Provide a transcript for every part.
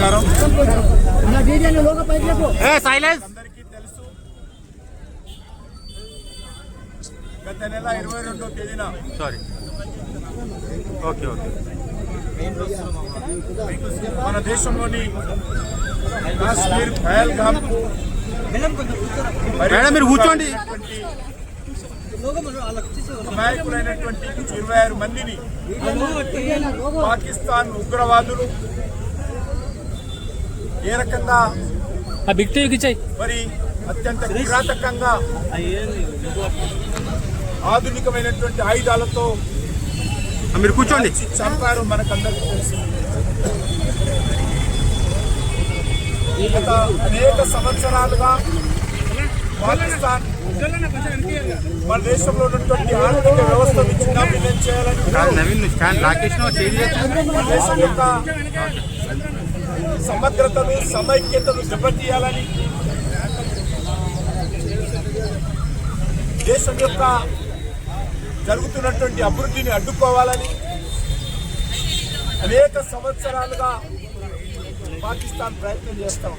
నమస్కారం. అందరికీ తెలుసు. గత నెల ఇరవై రెండో తేదీన సారీ ఓకే ఓకే మన దేశంలోని కాశ్మీర్ పహల్గామ్ మేడం, మీరు కూర్చోండి. నాయకులైనటువంటి ఇరవై ఆరు మందిని పాకిస్తాన్ ఉగ్రవాదులు ఏ రకంగా? ఆ బిగ్ టీవీకి ఇచ్చాయి. మరి అత్యంత కిరాతకంగా ఆధునికమైనటువంటి ఆయుధాలతో మీరు కూర్చోండి. చంపారు మనకందరికీ తెలుసు. గత అనేక సంవత్సరాలుగా పాకిస్తాన్ మన దేశంలో ఉన్నటువంటి ఆర్థిక వ్యవస్థను చిన్నాభిన్నం చేయాలని మన దేశం యొక్క సమగ్రతను సమైక్యతను దెబ్బతీయాలని దేశం యొక్క జరుగుతున్నటువంటి అభివృద్ధిని అడ్డుకోవాలని అనేక సంవత్సరాలుగా పాకిస్తాన్ ప్రయత్నం చేస్తాం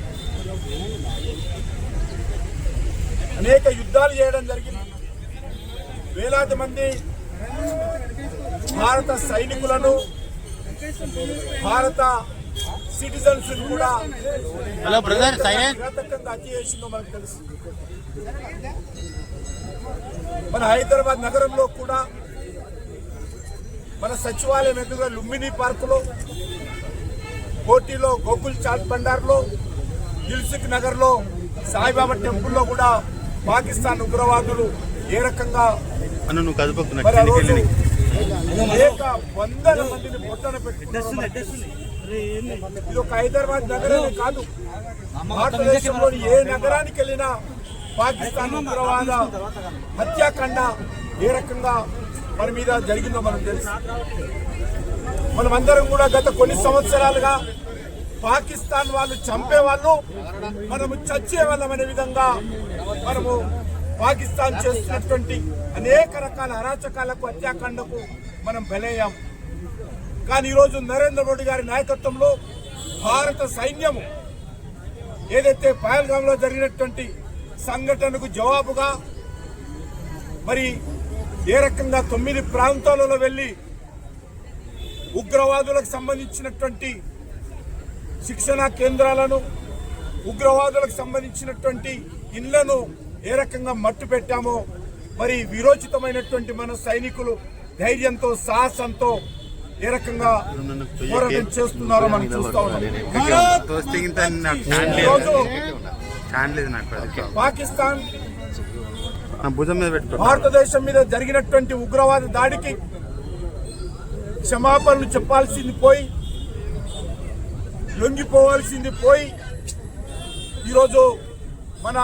అనేక యుద్ధాలు చేయడం జరిగింది. వేలాది మంది భారత సైనికులను భారత సిటిజన్స్ కూడా హలో బ్రదర్ చేసిందో మనకు తెలుసు. మన హైదరాబాద్ నగరంలో కూడా మన సచివాలయం ఎదురుగా లుంబిని పార్కులో కోటిలో గోకుల్ చాట్ బండార్లో దిల్సుఖ్ నగర్లో సాయిబాబా టెంపుల్లో కూడా పాకిస్తాన్ ఉగ్రవాదులు ఏ రకంగా వందల మందిని పొట్టన పెట్టుకున్నారు ఇది ఒక హైదరాబాద్ నగరమే కాదు. భారతదేశంలోని ఏ నగరానికి వెళ్ళినా పాకిస్తాన్ ఉగ్రవాద హత్యాకాండ ఏ రకంగా మన మీద జరిగిందో మనం తెలుసు. మనమందరం కూడా గత కొన్ని సంవత్సరాలుగా పాకిస్తాన్ వాళ్ళు చంపే వాళ్ళు మనము చచ్చే వాళ్ళం అనే విధంగా మనము పాకిస్తాన్ చేస్తున్నటువంటి అనేక రకాల అరాచకాలకు హత్యాకాండకు మనం బలయ్యాము కానీ ఈరోజు నరేంద్ర మోడీ గారి నాయకత్వంలో భారత సైన్యము ఏదైతే పహల్గాంలో జరిగినటువంటి సంఘటనకు జవాబుగా మరి ఏ రకంగా తొమ్మిది ప్రాంతాలలో వెళ్ళి ఉగ్రవాదులకు సంబంధించినటువంటి శిక్షణా కేంద్రాలను ఉగ్రవాదులకు సంబంధించినటువంటి ఇళ్ళను ఏ రకంగా మట్టు పెట్టామో మరి విరోచితమైనటువంటి మన సైనికులు ధైర్యంతో సాహసంతో ఏ రకంగా పోరాటం చేస్తున్నారో మనం చూస్తా ఉన్నాం. నాకు పాకిస్తాన్ భుజం మీద భారతదేశం మీద జరిగినటువంటి ఉగ్రవాద దాడికి క్షమాపణలు చెప్పాల్సింది పోయి లొంగిపోవాల్సింది పోయి ఈరోజు మన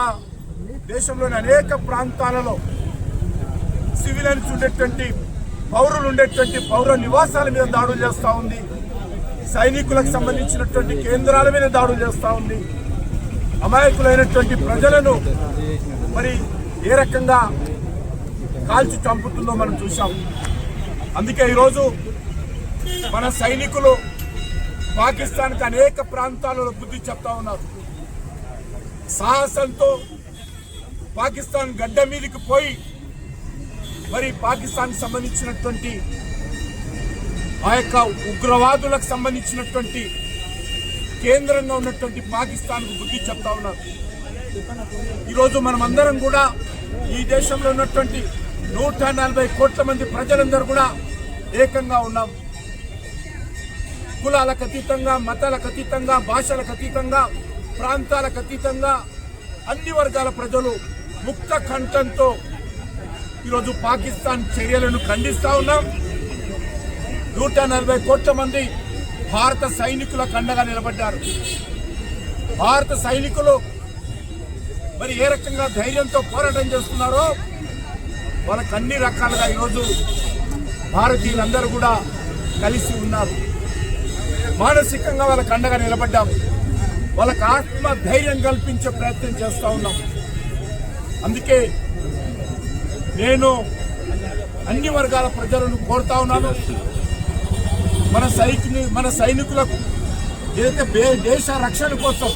దేశంలోని అనేక ప్రాంతాలలో సివిలియన్స్ ఉండేటువంటి పౌరులు ఉండేటువంటి పౌర నివాసాల మీద దాడులు చేస్తూ ఉంది. సైనికులకు సంబంధించినటువంటి కేంద్రాల మీద దాడులు చేస్తూ ఉంది. అమాయకులైనటువంటి ప్రజలను మరి ఏ రకంగా కాల్చి చంపుతుందో మనం చూసాం అందుకే ఈరోజు మన సైనికులు పాకిస్తాన్కి అనేక ప్రాంతాలలో బుద్ధి చెప్తా ఉన్నారు. సాహసంతో పాకిస్తాన్ గడ్డ మీదకి పోయి మరి పాకిస్తాన్ సంబంధించినటువంటి ఆ యొక్క ఉగ్రవాదులకు సంబంధించినటువంటి కేంద్రంగా ఉన్నటువంటి పాకిస్తాన్కు బుద్ధి చెప్తా ఉన్నారు. ఈరోజు మనం అందరం కూడా ఈ దేశంలో ఉన్నటువంటి నూట నలభై కోట్ల మంది ప్రజలందరూ కూడా ఏకంగా ఉన్నాం. కులాలకు అతీతంగా మతాలకు అతీతంగా భాషలకు అతీతంగా ప్రాంతాలకు అతీతంగా అన్ని వర్గాల ప్రజలు ముక్త కంఠంతో ఈరోజు పాకిస్తాన్ చర్యలను ఖండిస్తా ఉన్నాం. నూట నలభై కోట్ల మంది భారత సైనికుల కండగా నిలబడ్డారు. భారత సైనికులు మరి ఏ రకంగా ధైర్యంతో పోరాటం చేస్తున్నారో వాళ్ళకు అన్ని రకాలుగా ఈరోజు భారతీయులందరూ కూడా కలిసి ఉన్నారు. మానసికంగా వాళ్ళ అండగా నిలబడ్డాం. వాళ్ళకు ఆత్మ ధైర్యం కల్పించే ప్రయత్నం చేస్తూ ఉన్నాం. అందుకే నేను అన్ని వర్గాల ప్రజలను కోరుతా ఉన్నాను. మన సైకిని మన సైనికులకు ఏదైతే దేశ రక్షణ కోసం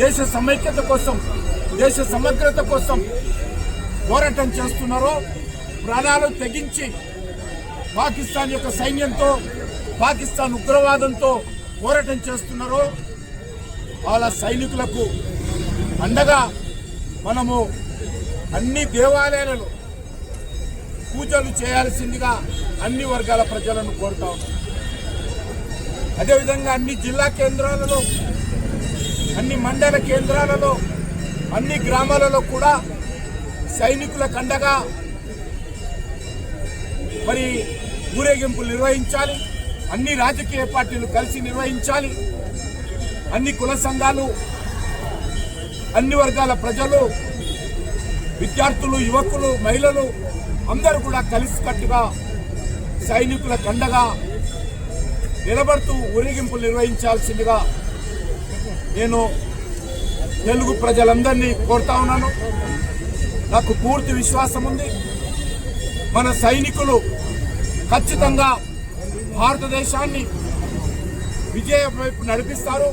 దేశ సమైక్యత కోసం దేశ సమగ్రత కోసం పోరాటం చేస్తున్నారో ప్రాణాలు తెగించి పాకిస్తాన్ యొక్క సైన్యంతో పాకిస్తాన్ ఉగ్రవాదంతో పోరాటం చేస్తున్నారో వాళ్ళ సైనికులకు అండగా మనము అన్ని దేవాలయాలలో పూజలు చేయాల్సిందిగా అన్ని వర్గాల ప్రజలను కోరుతా ఉన్నాం. అదేవిధంగా అన్ని జిల్లా కేంద్రాలలో అన్ని మండల కేంద్రాలలో అన్ని గ్రామాలలో కూడా సైనికుల కండగా మరి ఊరేగింపులు నిర్వహించాలి అన్ని రాజకీయ పార్టీలు కలిసి నిర్వహించాలి అన్ని కుల సంఘాలు అన్ని వర్గాల ప్రజలు విద్యార్థులు యువకులు మహిళలు అందరూ కూడా కలిసికట్టుగా సైనికుల కండగా నిలబడుతూ ఊరేగింపులు నిర్వహించాల్సిందిగా నేను తెలుగు ప్రజలందరినీ కోరుతా ఉన్నాను. నాకు పూర్తి విశ్వాసం ఉంది. మన సైనికులు ఖచ్చితంగా భారతదేశాన్ని విజయ వైపు నడిపిస్తారు.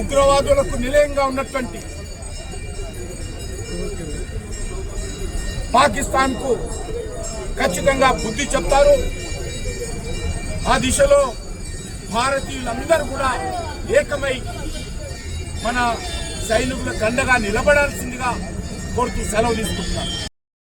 ఉగ్రవాదులకు నిలయంగా ఉన్నటువంటి పాకిస్తాన్కు ఖచ్చితంగా బుద్ధి చెప్తారు. ఆ దిశలో భారతీయులందరూ కూడా ఏకమై మన సైనికుల కండగా నిలబడాల్సిందిగా కోరుతూ సెలవు తీసుకుంటున్నారు.